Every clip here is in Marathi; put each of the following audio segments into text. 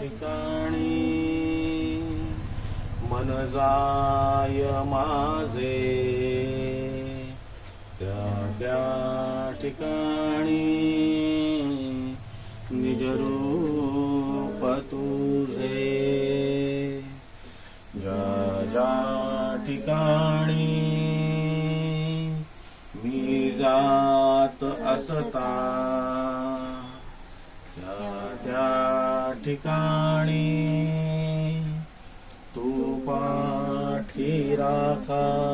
ठिकाणी. मन जाय माझे. त्या त्या ठिकाणी. निजरूप तुझे. ज्या ज्या ठिकाणी मी जात असता. ठिकाणी. तू पाठी राखा.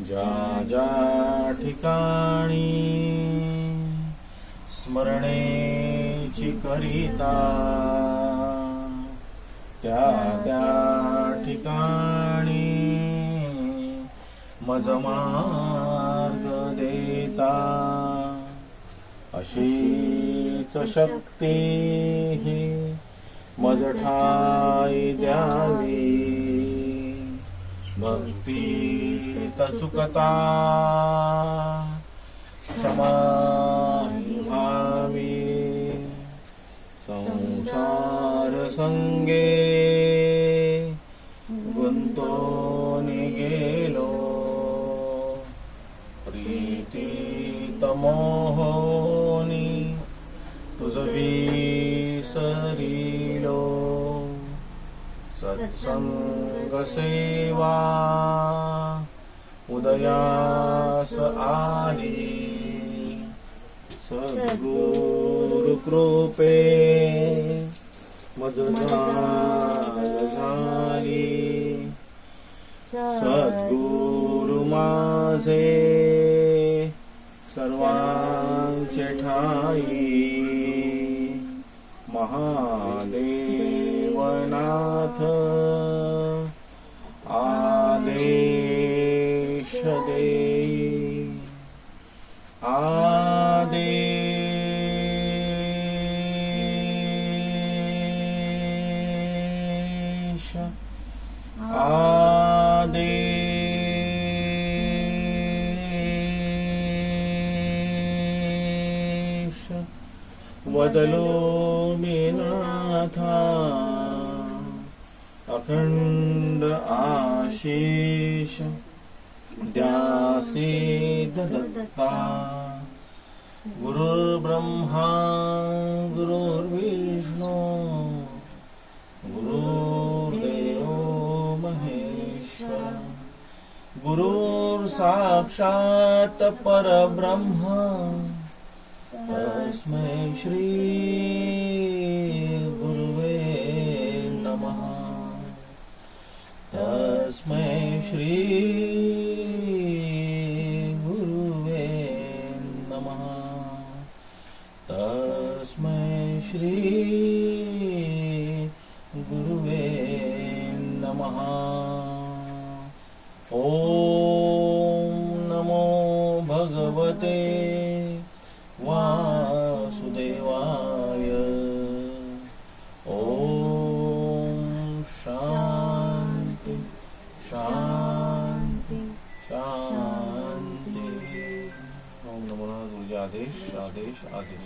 ज्या ज्या ठिकाणी स्मरणेची करिता त्या त्या ठिकाणी मजमार्ग मार्ग देता च शक्ती ही मज ठाई द्यावी. भक्ती चुकता. क्षमा भावी संसार संगे गुंतोनी गेलो. प्रीती तमो विसरिलो सत्संगसेवा उदयास आली सद्गुरुकृपे कृपे सद्गुरु माझे सर्वांचे ठाई। महादेवनाथ। आदेश दे। आदेश। आदेश। वदलो मे नाथा अखण्ड आशिष द्यासीदत्ता गुरुर्ब्रह्मा गुरुर्विष्णु गुरुदेवो महेश गुरुर्साक्षात् परब्रह्मा। तस्मै श्री गुरुवे नमः। तस्मै श्री गुरुवे नमः। तस्मै श्री गुरुवे नमः। ॐ नमो भगवते शान्ति ॐ नमो